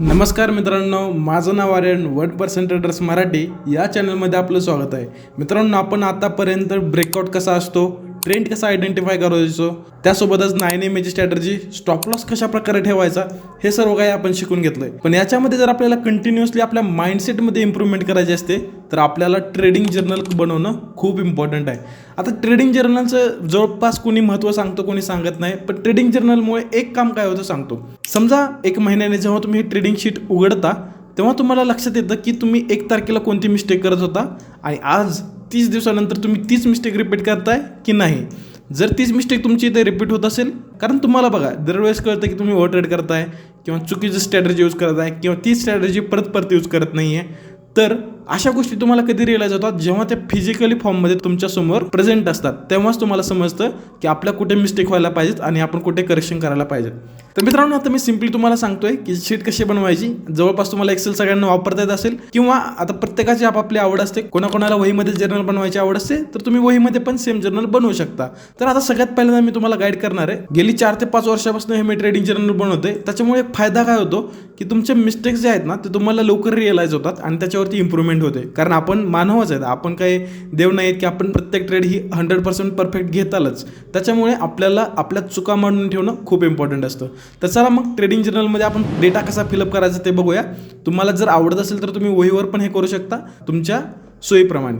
नमस्कार मित्रांनो माझं नाव Aryan one percent traders Marathi या चॅनलमध्ये आपलं स्वागत आहे. मित्रांनो आपण आतापर्यंत ब्रेकआउट कसा असतो ट्रेंड कसा आयडेंटिफाय करायचो त्यासोबतच नाईन एम एची स्ट्रॅटर्जी स्टॉप लॉस कशा प्रकारे ठेवायचा हे सर्व काही आपण शिकून घेतलंय. पण याच्यामध्ये जर आपल्याला कंटिन्युअसली आपल्या माइंडसेटमध्ये इम्प्रूव्हमेंट करायची असते तर आपल्याला ट्रेडिंग जर्नल बनवणं खूप इम्पॉर्टंट आहे. आता ट्रेडिंग जर्नलचं जवळपास कोणी महत्त्व सांगतो कोणी सांगत नाही पण ट्रेडिंग जर्नलमुळे एक काम काय होतं सांगतो. समजा एक महिन्याने जेव्हा तुम्ही ट्रेडिंग शीट उघडता तेव्हा तुम्हाला लक्षात येतं की तुम्ही एक तारखेला कोणती मिस्टेक करत होता आणि आज तीस दिवसानंतर तुम्ही तीच मिस्टेक रिपीट करताय की नाही? जर तीच मिस्टेक तुमची इथे रिपीट होत असेल कारण तुम्हाला बघा दरवेळेस कळतं की तुम्ही ओव्हर ट्रेड करताय किंवा चुकीचं स्ट्रॅटर्जी यूज करत आहे किंवा ती स्ट्रॅटर्जी परत परत यूज करत नाही आहे तर अशा गोष्टी तुम्हाला कधी रिअलाइज होतात? जेव्हा त्या फिजिकली फॉर्ममध्ये तुमच्यासमोर प्रेझेंट असतात तेव्हाच तुम्हाला समजतं की आपल्या कुठे मिस्टेक व्हायला पाहिजेत आणि आपण कुठे करेक्शन करायला पाहिजे तर मित्रांनो आता मी सिम्पली तुम्हाला सांगतोय की शीट कशी बनवायची. जवळपास तुम्हाला एक्सेल सगळ्यांना वापरता येत असेल किंवा आता प्रत्येकाची आपापली आवड असते. कोणाकोणाला वहीमध्ये जर्नल बनवायची आवड असते तर तुम्ही वहीमध्ये पण सेम जर्नल बनवू शकता. तर आता सगळ्यात पहिल्यांदा मी तुम्हाला गाईड करणार आहे. गेली चार ते पाच वर्षापासून हे मी ट्रेडिंग जर्नल बनवते त्याच्यामुळे एक फायदा काय होतो की तुमचे मिस्टेक्स जे आहेत ना ते तुम्हाला लवकर रिअलाईज होतात आणि त्याच्यावरती इम्प्रूव्हमेंट होते. कारण आपण मानवच आहेत. आपण काही देव नाहीत की आपण प्रत्येक ट्रेड ही हंड्रेड पर्सेंट परफेक्ट घेतालच. त्याच्यामुळे आपल्याला आपल्या चुका मांडून ठेवणं खूप इम्पॉर्टंट असतं. तर चला मग ट्रेडिंग जर्नलमध्ये आपण डेटा कसा फिलअप करायचा ते बघूया. तुम्हाला जर आवडत असेल तर तुम्ही वहीवर पण हे करू शकता तुमच्या सोयीप्रमाणे.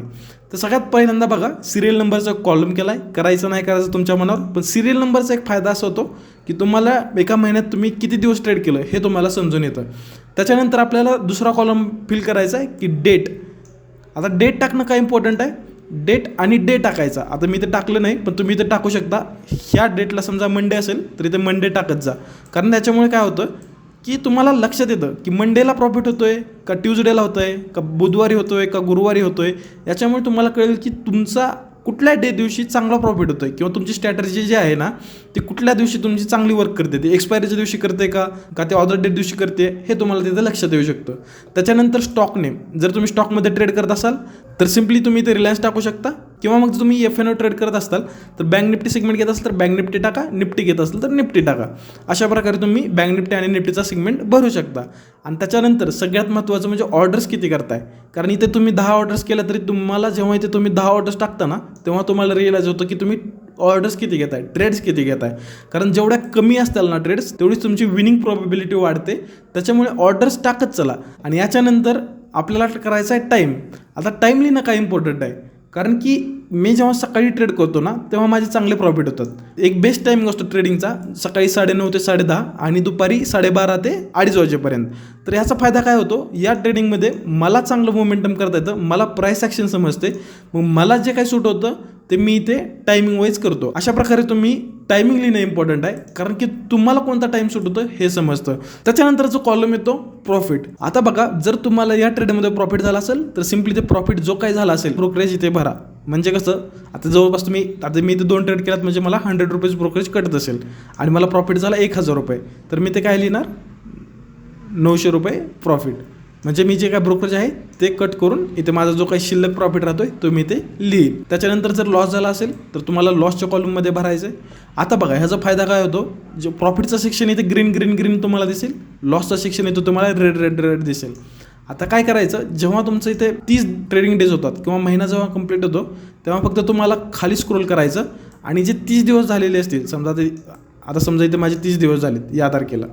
तर सगळ्यात पहिल्यांदा बघा सिरियल नंबरचा कॉलम केला आहे करायचं नाही करायचं तुमच्या मनावर पण सिरियल नंबरचा एक फायदा असा होतो की तुम्हाला एका महिन्यात तुम्ही किती दिवस ट्रेड केलं हे तुम्हाला समजून येतं. त्याच्यानंतर आपल्याला दुसरा कॉलम फिल करायचा आहे की डेट आता डेट टाकणं काय इम्पॉर्टंट आहे? डेट आणि डे टाकायचा. आता मी ते टाकलं नाही पण तुम्ही ते टाकू शकता. ह्या डेटला समजा मंडे असेल तर इथे मंडे टाकत जा. कारण त्याच्यामुळे काय होतं की तुम्हाला लक्षात येतं की मंडेला प्रॉफिट होतो आहे का ट्यूजडेला आहे का बुधवारी होतो आहे का गुरुवारी होतो आहे याच्यामुळे तुम्हाला कळेल की तुमचा कुठल्या डे दिवशी चांगला प्रॉफिट होतोय? किंवा तुमची स्ट्रॅटर्जी जी आहे ना ती कुठल्या दिवशी तुमची चांगली वर्क करते? ती एक्सपायरीच्या दिवशी करते का? का ते ऑदर डेट दिवशी करते? हे तुम्हाला तिथं लक्षात येऊ शकतं. त्याच्यानंतर स्टॉक नेम जर तुम्ही स्टॉकमध्ये ट्रेड करत असाल तर सिम्पली तुम्ही ते रिलायन्स टाकू शकता. किंवा मग जर तुम्ही एफ एन ओ ट्रेड करत असाल तर बँक निफ्टी सेगमेंट घेत असाल तर बँक निफ्टी टाका निफ्टी घेत असाल तर निफ्टी टाका. अशा प्रकारे तुम्ही बँक निफ्टी आणि निफ्टीचा सेगमेंट भरू शकता. आणि त्याच्यानंतर सगळ्यात महत्त्वाचं म्हणजे ऑर्डर्स किती करताय. कारण इथे तुम्ही दहा ऑर्डर्स केल्या तरी तुम्हाला जेव्हा इथे तुम्ही दहा ऑर्डर्स टाकता ना तेव्हा तुम्हाला रिअलाइज होतं की तुम्ही ऑर्डर्स किती घेताय ट्रेड्स किती घेताय. कारण जेवढ्या कमी असतील ना ट्रेड्स तेवढीच तुमची विनिंग प्रॉबिबिलिटी वाढते. त्याच्यामुळे ऑर्डर्स टाकत चला. आणि याच्यानंतर आपल्याला करायचा आहे टाईम आता टाईमली ना काय इम्पॉर्टंट आहे. कारण की मी जेव्हा सकाळी ट्रेड करतो ना तेव्हा माझे चांगले प्रॉफिट होतात. एक बेस्ट टायमिंग असतो ट्रेडिंगचा सकाळी साडेनऊ ते साडेदहा आणि दुपारी साडेबारा ते अडीच वाजेपर्यंत. तर ह्याचा फायदा काय होतो? या ट्रेडिंगमध्ये मला चांगलं मोमेंटम करता येतं मला प्राईस ॲक्शन समजते. मग मला जे काही सूट होतं ते मी इथे टायमिंग वाईज करतो. अशा प्रकारे तुम्ही टायमिंग लिहिणं इम्पॉर्टंट आहे. कारण की तुम्हाला कोणता टाईम सूट होतं हे समजतं. त्याच्यानंतर जो कॉलम येतो प्रॉफिट आता बघा जर तुम्हाला या ट्रेडमध्ये प्रॉफिट झाला असेल तर सिम्पली ते प्रॉफिट जो काही झाला असेल ब्रोकरेज इथे भरा. म्हणजे कसं आता जवळपास तुम्ही आता मी इथे दोन ट्रेड केलात म्हणजे मला हंड्रेड रुपीज ब्रोकरेज कटत असेल. आणि मला प्रॉफिट झाला एक हजार रुपये. तर मी ते काय लिहिणार? नऊशे रुपये प्रॉफिट म्हणजे मी जे काय ब्रोकरेज आहे ते कट करून इथे माझा जो काही शिल्लक प्रॉफिट राहतोय तो मी ते लिहीन. त्याच्यानंतर जर लॉस झाला असेल तर तुम्हाला लॉसच्या कॉलममध्ये भरायचं आहे. आता बघा ह्याचा फायदा काय होतो? जो प्रॉफिटचं सेक्शन इथे ग्रीन ग्रीन ग्रीन तुम्हाला दिसेल. लॉसचं सेक्शन येतो तुम्हाला रेड रेड रेड दिसेल. आता काय करायचं? जेव्हा तुमचं इथे तीस ट्रेडिंग डेज होतात किंवा महिना जेव्हा कंप्लीट होतो तेव्हा फक्त तुम्हाला खाली स्क्रोल करायचं. आणि जे तीस दिवस झालेले असतील समजा ते आता समजा इथे माझे तीस दिवस झालेत या तारखेला.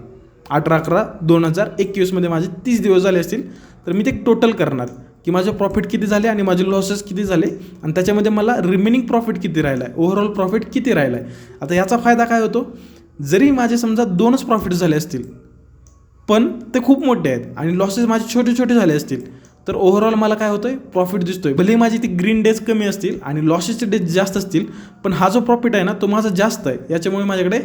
अठरा अकरा दोन हजार एकवीसमध्ये माझे तीस दिवस झाले असतील तर मी ते टोटल करणार. की माझे प्रॉफिट किती झाले आणि माझे लॉसेस किती झाले? आणि त्याच्यामध्ये मला रिमेनिंग प्रॉफिट किती राहिला आहे ओव्हरऑल प्रॉफिट किती राहिला आहे आता याचा फायदा काय होतो? जरी माझे समजा दोनच प्रॉफिट झाले असतील पण ते खूप मोठे आहेत आणि लॉसेस माझे छोटे छोटे झाले असतील तर ओव्हरऑल मला काय होतंय? प्रॉफिट दिसतोय. भले माझी ती ग्रीन डेज कमी असतील आणि लॉसेसचे डेज जास्त असतील पण हा जो प्रॉफिट आहे ना तो माझा जास्त आहे. याच्यामुळे माझ्याकडे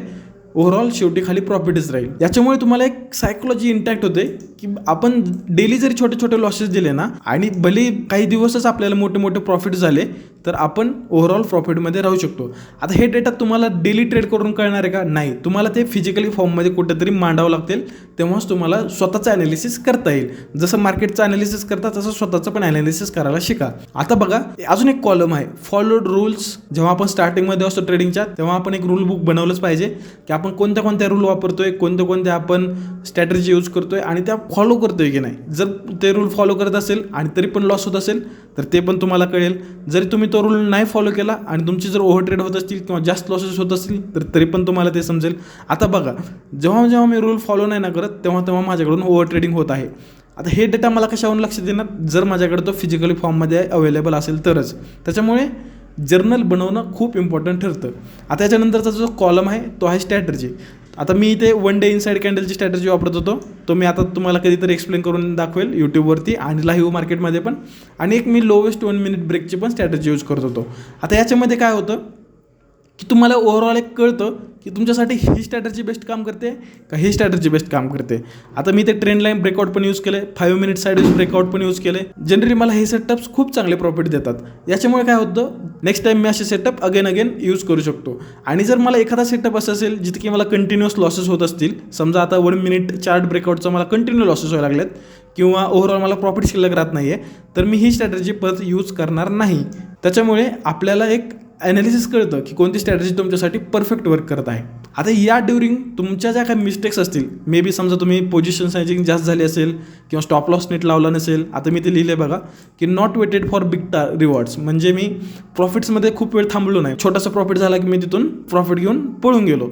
ओव्हरऑल शेवटी खाली प्रॉफिटच राहील. याच्यामुळे तुम्हाला एक सायकोलॉजी इंटॅक्ट होते की आपण डेली जरी छोटे छोटे लॉसेस दिले ना आणि भले काही दिवसच आपल्याला मोठे मोठे प्रॉफिट झाले तर आपण ओव्हरऑल प्रॉफिटमध्ये राहू शकतो. आता हे डेटा तुम्हाला डेली ट्रेड करून कळणार आहे का? नाही. तुम्हाला ते फिजिकली फॉर्ममध्ये कुठेतरी मांडावं लागतील. तेव्हाच तुम्हाला स्वतःचं ॲनालिसिस करता येईल. जसं मार्केटचं ॲनालिसिस करता तसं स्वतःचं पण ॲनालिसिस करायला शिका. आता बघा अजून एक कॉलम आहे. फॉलोड रूल्स जेव्हा आपण स्टार्टिंगमध्ये असतो ट्रेडिंगच्या तेव्हा आपण एक रूल बुक बनवलंच पाहिजे की आपण कोणत्या कोणत्या रूल वापरतोय कोणत्या कोणत्या आपण स्ट्रॅटजी यूज करतोय आणि त्या फॉलो करतोय की नाही. जर ते रूल फॉलो करत असेल आणि तरी पण लॉस होत असेल तर ते पण तुम्हाला कळेल. जरी तुम्ही तो रूल नाही फॉलो केला आणि तुमची जर ओव्हर ट्रेड होत असतील किंवा जास्त लॉसेस होत असतील तर तरी पण तुम्हाला ते समजेल. आता बघा जेव्हा जेव्हा मी रूल फॉलो नाही ना करत तेव्हा तेव्हा माझ्याकडून ओव्हर ट्रेडिंग होत आहे. आता हे डेटा मला कशावरून लक्ष देणार जर माझ्याकडे तो फिजिकली फॉर्ममध्ये अवेलेबल असेल तरच. त्याच्यामुळे जर्नल बनवणं खूप इम्पॉर्टंट ठरतं. आता याच्यानंतरचा जो कॉलम आहे तो आहे स्ट्रॅटर्जी आता मी इथे वन डे इनसाईड कॅन्डलची स्ट्रॅटर्जी वापरत होतो. तो मी आता तुम्हाला कधीतरी एक्सप्लेन करून दाखवेल यूट्यूबवरती आणि लाईव्ह मार्केटमध्ये पण. आणि एक मी लोवेस्ट वन मिनिट ब्रेकची पण स्ट्रॅटर्जी यूज करत होतो. आता याच्यामध्ये काय होतं की तुम्हाला ओव्हरऑल एक कळतं की तुमच्यासाठी ही स्ट्रॅटर्जी बेस्ट काम करते का ही स्ट्रॅटर्जी बेस्ट काम करते? आता मी ते ट्रेंड लाईन ब्रेकआउट पण यूज केले फाईव्ह मिनिट साईड ब्रेकआउट पण यूज केले जनरली मला हे सेटअप्स खूप चांगले प्रॉफिट देतात. याच्यामुळे काय होतं? नेक्स्ट टाईम मी असे सेटअप अगेन अगेन यूज करू शकतो. आणि जर मला एखादा सेटअप असं असेल जिथे की मला कंटिन्युअस लॉसेस होत असतील समजा आता वन मिनिट चार्ट ब्रेकआउटचा मला कंटिन्यू लॉसेस व्हायला लागलेत किंवा ओव्हरऑल मला प्रॉफिट शिल्लक राहत नाही आहे तर मी ही स्ट्रॅटर्जी परत यूज करणार नाही. त्याच्यामुळे आपल्याला एक ॲनालिसिस कळतं की कोणती स्ट्रॅटेजी तुमच्यासाठी परफेक्ट वर्क करत आहे. आता या ड्युरिंग तुमच्या ज्या काही मिस्टेक्स असतील मे बी समजा तुम्ही पोझिशन सायजिंग जास्त झाली असेल किंवा स्टॉप लॉस नेट लावला नसेल आता मी ते लिहिले बघा की नॉट वेटेड फॉर बिग टा रिवॉर्ड्स म्हणजे मी प्रॉफिट्समध्ये खूप वेळ थांबलो नाही. छोटासा प्रॉफिट झाला की मी तिथून प्रॉफिट घेऊन पळून गेलो.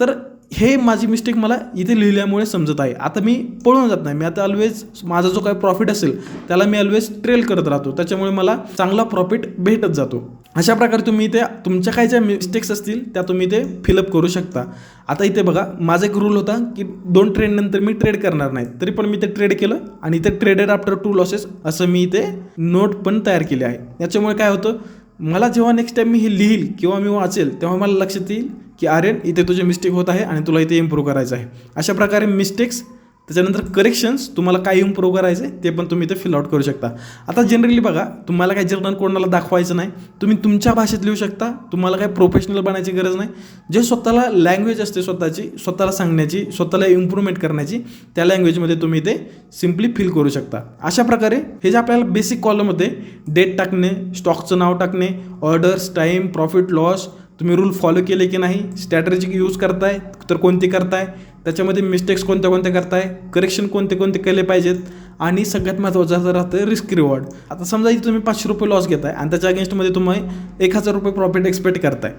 तर हे माझी मिस्टेक मला इथे लिहिल्यामुळे समजत आहे. आता मी पळून जात नाही. मी आता ऑलवेज माझा जो काही प्रॉफिट असेल त्याला मी ऑलवेज ट्रेल करत राहतो. त्याच्यामुळे मला चांगला प्रॉफिट भेटत जातो. अशा प्रकारे तुम्ही इथे तुमच्या काही ज्या मिस्टेक्स असतील त्या तुम्ही इथे फिलअप करू शकता. आता इथे बघा माझा एक रूल होता की दोन ट्रेड नंतर मी ट्रेड करणार नाही. तरी पण मी ते ट्रेड केलं आणि इथे ट्रेडेड आफ्टर टू लॉसेस असं मी इथे नोट पण तयार केले आहे. याच्यामुळे काय होतं मला जेव्हा नेक्स्ट टाईम मी हे लिहील किंवा मी वाचेल तेव्हा मला लक्षात येईल की आर्यन इथे तुझे मिस्टेक होत आहे आणि तुला इथे इम्प्रूव्ह करायचं आहे. अशा प्रकारे मिस्टेक्स त्याच्यानंतर करेक्शन्स तुम्हाला काय इम्प्रूव्ह करायचे ते पण तुम्ही ते फिल आउट करू शकता. आता जनरली बघा तुम्हाला काय जर्नल कोणाला दाखवायचं नाही तुम्ही तुमच्या भाषेत लिहू शकता तुम्हाला काय प्रोफेशनल बनायची गरज नाही. जे स्वतःला लँग्वेज असते स्वतःची स्वतःला सांगण्याची स्वतःला इम्प्रूव्हमेंट करण्याची त्या लँग्वेजमध्ये तुम्ही ते सिम्पली फिल करू शकता. अशा प्रकारे हे जे आपल्याला बेसिक कॉलम होते डेट टाकणे स्टॉकचं नाव टाकणे ऑर्डर्स टाईम प्रॉफिट लॉस तुम्ही रूल फॉलो केले की नाही स्ट्रॅटर्जी यूज करताय तर कोणती करताय त्याच्यामध्ये मिस्टेक्स कोणत्या कोणत्या करताय? करेक्शन कोणते कोणते केले पाहिजेत? आणि सगळ्यात महत्त्वाचं राहतं रिस्क रिवॉर्ड आता समजा इथे तुम्ही पाचशे रुपये लॉस घेताय आणि त्याच्या अगेन्स्टमध्ये तुम्ही एक हजार रुपये प्रॉफिट एक्सपेक्ट करताय.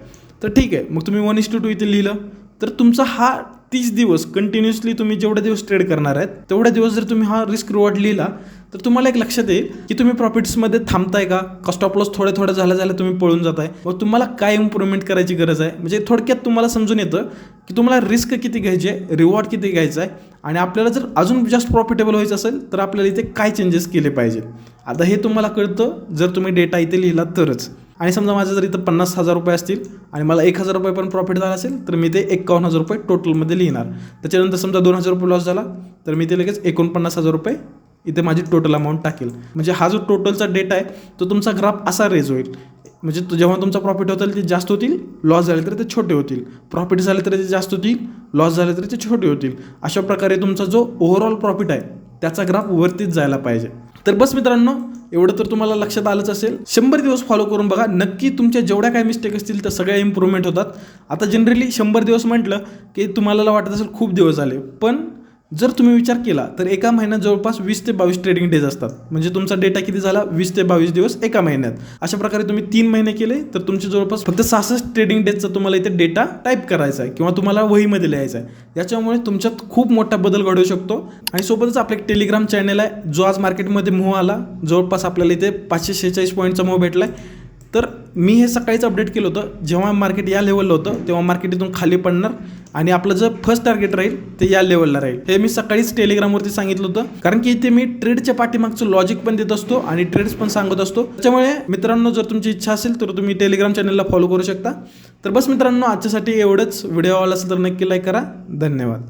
तर ठीक आहे मग तुम्ही वन इस टू टू इथे लिहिलं. तर तुमचा हा तीस दिवस कंटिन्युअसली तुम्ही जेवढे दिवस ट्रेड करणार आहेत तेवढ्या दिवस जर तुम्ही हा रिस्क रिवॉर्ड लिहिला तर तुम्हाला एक लक्षात येईल की तुम्ही प्रॉफिट्समध्ये थांबताय का? का स्टॉप लॉस थोडे थोडं झालं झाल्या तुम्ही पळून जाताय. मग तुम्हाला काय इम्प्रूव्हमेंट करायची गरज आहे? म्हणजे थोडक्यात तुम्हाला समजून येतं की तुम्हाला रिस्क किती घ्यायची आहे रिवॉर्ड किती घ्यायचा आहे आणि आपल्याला जर अजून जास्त प्रॉफिटेबल व्हायचं असेल तर आपल्याला इथे काय चेंजेस केले पाहिजे आता हे तुम्हाला कळतं जर तुम्ही डेटा इथे लिहिला तरच. आणि समजा माझं जर इथं पन्नास हजार रुपये असतील आणि मला एक हजार रुपये पण प्रॉफिट झाला असेल तर मी ते एकावन्न हजार रुपये टोटलमध्ये लिहिणार. त्याच्यानंतर समजा दोन हजार रुपये लॉस झाला तर मी ते लगेच एकोणपन्नास हजार रुपये इथे माझी टोटल अमाऊंट टाकेल. म्हणजे हा जो टोटलचा डेटा आहे तो तुमचा ग्राफ असा रेज होईल. म्हणजे तो जेव्हा तुमचा प्रॉफिट होतील ते जास्त होतील लॉस झाले तर ते छोटे होतील. प्रॉफिट झाले तर ते जास्त होतील लॉस झाले तर ते छोटे होतील. अशा प्रकारे तुमचा जो ओव्हरऑल प्रॉफिट आहे त्याचा ग्राफ वरतीच जायला पाहिजे. तर बस मित्रांनो एवढं तर तुम्हाला लक्षात आलंच असेल. शंभर दिवस फॉलो करून बघा. नक्की तुमच्या जेवढ्या काय मिस्टेक असतील त्या सगळ्या इम्प्रूव्हमेंट होतात. आता जनरली शंभर दिवस म्हटलं की तुम्हाला वाटत असेल खूप दिवस झाले. पण जर तुम्ही विचार केला तर एका महिन्यात जवळपास वीस ते बावीस ट्रेडिंग डेज असतात. म्हणजे तुमचा डेटा किती झाला? वीस ते बावीस दिवस एका महिन्यात. अशा प्रकारे तुम्ही तीन महिने केले तर तुमचे जवळपास फक्त सहासष्ट ट्रेडिंग डेजचा तुम्हाला इथे डेटा टाईप करायचा आहे किंवा तुम्हाला वहीमध्ये लिहायचा आहे. याच्यामुळे तुमच्यात खूप मोठा बदल घडू शकतो. आणि सोबतच आपलं एक टेलिग्राम चॅनल आहे जो आज मार्केटमध्ये मोह आला. जवळपास आपल्याला इथे पाचशे शेहेचाळीस पॉईंटचा मूव भेटला आहे तर मी हे सकाळीच अपडेट केलं होतं. जेव्हा मार्केट या लेवलला होतं तेव्हा मार्केट इथून खाली पडणार आणि आपलं जे फर्स्ट टार्गेट राहील ते या लेवलला राहील. हे मी सकाळीच टेलिग्रामवरती सांगितलं होतं. कारण की इथे मी ट्रेडच्या पाठीमागचं लॉजिक पण देत असतो आणि ट्रेड्स पण सांगत असतो. त्याच्यामुळे मित्रांनो जर तुमची इच्छा असेल तर तुम्ही टेलिग्राम चॅनलला फॉलो करू शकता. तर बस मित्रांनो आजच्यासाठी एवढंच. व्हिडिओ आवडला असेल तर नक्की लाईक करा. धन्यवाद.